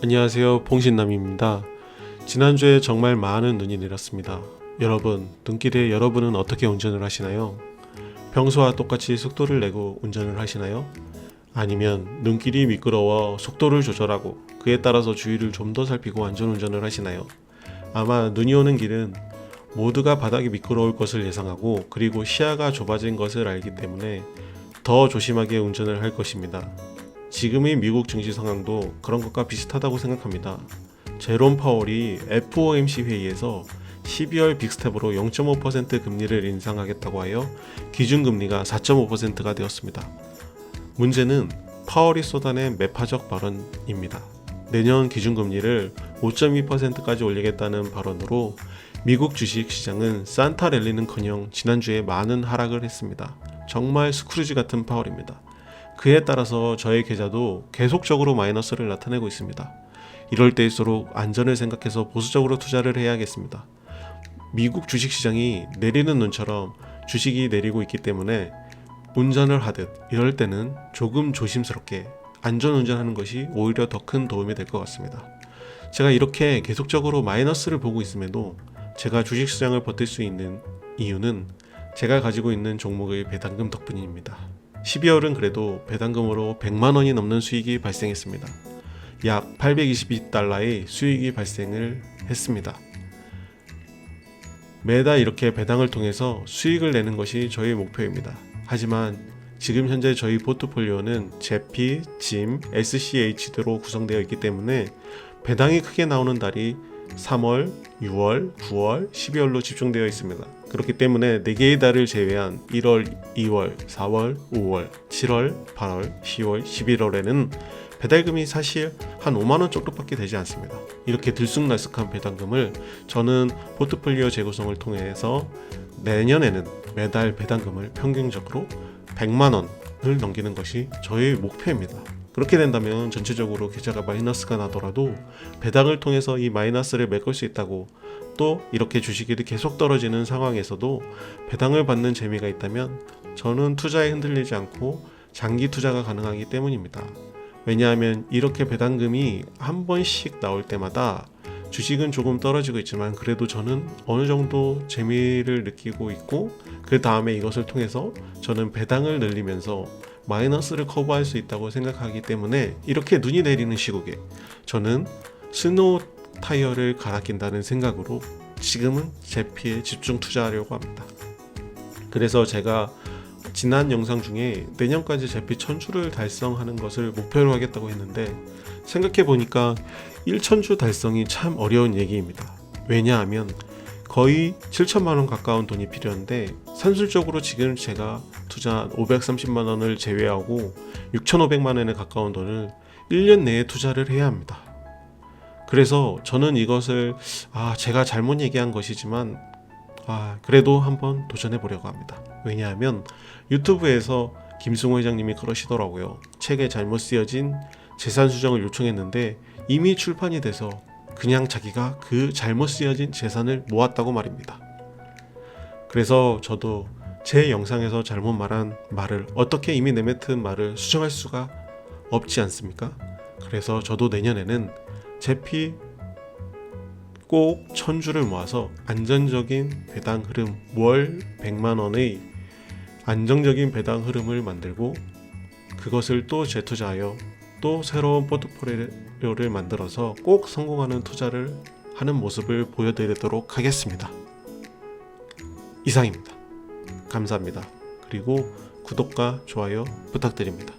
안녕하세요. 봉신남입니다. 지난주에 정말 많은 눈이 내렸습니다. 여러분, 눈길에 여러분은 어떻게 운전을 하시나요? 평소와 똑같이 속도를 내고 운전을 하시나요? 아니면 눈길이 미끄러워 속도를 조절하고 그에 따라서 주위를 좀 더 살피고 안전 운전을 하시나요? 아마 눈이 오는 길은 모두가 바닥이 미끄러울 것을 예상하고 그리고 시야가 좁아진 것을 알기 때문에 더 조심하게 운전을 할 것입니다. 지금의 미국 증시 상황도 그런 것과 비슷하다고 생각합니다. 제롬 파월이 FOMC 회의에서 12월 빅스텝으로 0.5% 금리를 인상하겠다고 하여 기준금리가 4.5%가 되었습니다. 문제는 파월이 쏟아낸 매파적 발언입니다. 내년 기준금리를 5.2%까지 올리겠다는 발언으로 미국 주식 시장은 산타 랠리는커녕 지난주에 많은 하락을 했습니다. 정말 스크루지 같은 파월입니다. 그에 따라서 저의 계좌도 계속적으로 마이너스를 나타내고 있습니다. 이럴 때일수록 안전을 생각해서 보수적으로 투자를 해야겠습니다. 미국 주식 시장이 내리는 눈처럼 주식이 내리고 있기 때문에 운전을 하듯 이럴 때는 조금 조심스럽게 안전 운전하는 것이 오히려 더 큰 도움이 될 것 같습니다. 제가 이렇게 계속적으로 마이너스를 보고 있음에도 제가 주식 시장을 버틸 수 있는 이유는 제가 가지고 있는 종목의 배당금 덕분입니다. 12월은 그래도 배당금으로 100만 원이 넘는 수익이 발생했습니다. 약 822달러의 수익이 발생을 했습니다. 매달 이렇게 배당을 통해서 수익을 내는 것이 저희 목표입니다. 하지만 지금 현재 저희 포트폴리오는 제피, 짐, SCH로 구성되어 있기 때문에 배당이 크게 나오는 달이 3월, 6월, 9월, 12월로 집중되어 있습니다. 그렇기 때문에 4개의 달을 제외한 1월, 2월, 4월, 5월, 7월, 8월, 10월, 11월에는 배달금이 사실 한 5만 원 정도밖에 되지 않습니다. 이렇게 들쑥날쑥한 배당금을 저는 포트폴리오 재구성을 통해서 내년에는 매달 배당금을 평균적으로 100만 원을 넘기는 것이 저의 목표입니다. 그렇게 된다면 전체적으로 계좌가 마이너스가 나더라도 배당을 통해서 이 마이너스를 메꿀 수 있다고 또 이렇게 주식이 계속 떨어지는 상황에서도 배당을 받는 재미가 있다면 저는 투자에 흔들리지 않고 장기 투자가 가능하기 때문입니다. 왜냐하면 이렇게 배당금이 한 번씩 나올 때마다 주식은 조금 떨어지고 있지만 그래도 저는 어느 정도 재미를 느끼고 있고 그 다음에 이것을 통해서 저는 배당을 늘리면서 마이너스를 커버할 수 있다고 생각하기 때문에 이렇게 눈이 내리는 시국에 저는 스노우 타이어를 갈아 낀다는 생각으로 지금은 제피에 집중 투자하려고 합니다. 그래서 제가 지난 영상 중에 내년까지 제피 1000주를 달성하는 것을 목표로 하겠다고 했는데 생각해 보니까 1000주 달성이 참 어려운 얘기입니다. 왜냐하면 거의 7천만 원 가까운 돈이 필요한데 산술적으로 지금 제가 투자한 530만 원을 제외하고 6,500만 원에 가까운 돈을 1년 내에 투자를 해야 합니다. 그래서 저는 이것을 아 제가 잘못 얘기한 것이지만 아 그래도 한번 도전해 보려고 합니다. 왜냐하면 유튜브에서 김승호 회장님이 그러시더라고요. 책에 잘못 쓰여진 재산 수정을 요청했는데 이미 출판이 돼서 그냥 자기가 그 잘못 쓰여진 재산을 모았다고 말입니다. 그래서 저도 제 영상에서 잘못 말한 말을 어떻게 이미 내뱉은 말을 수정할 수가 없지 않습니까? 그래서 저도 내년에는 제피 꼭 천주를 모아서 안전적인 배당 흐름 월 100만 원의 안정적인 배당 흐름을 만들고 그것을 또 재투자하여 또 새로운 포트폴리오를 만들어서 꼭 성공하는 투자를 하는 모습을 보여드리도록 하겠습니다. 이상입니다. 감사합니다. 그리고 구독과 좋아요 부탁드립니다.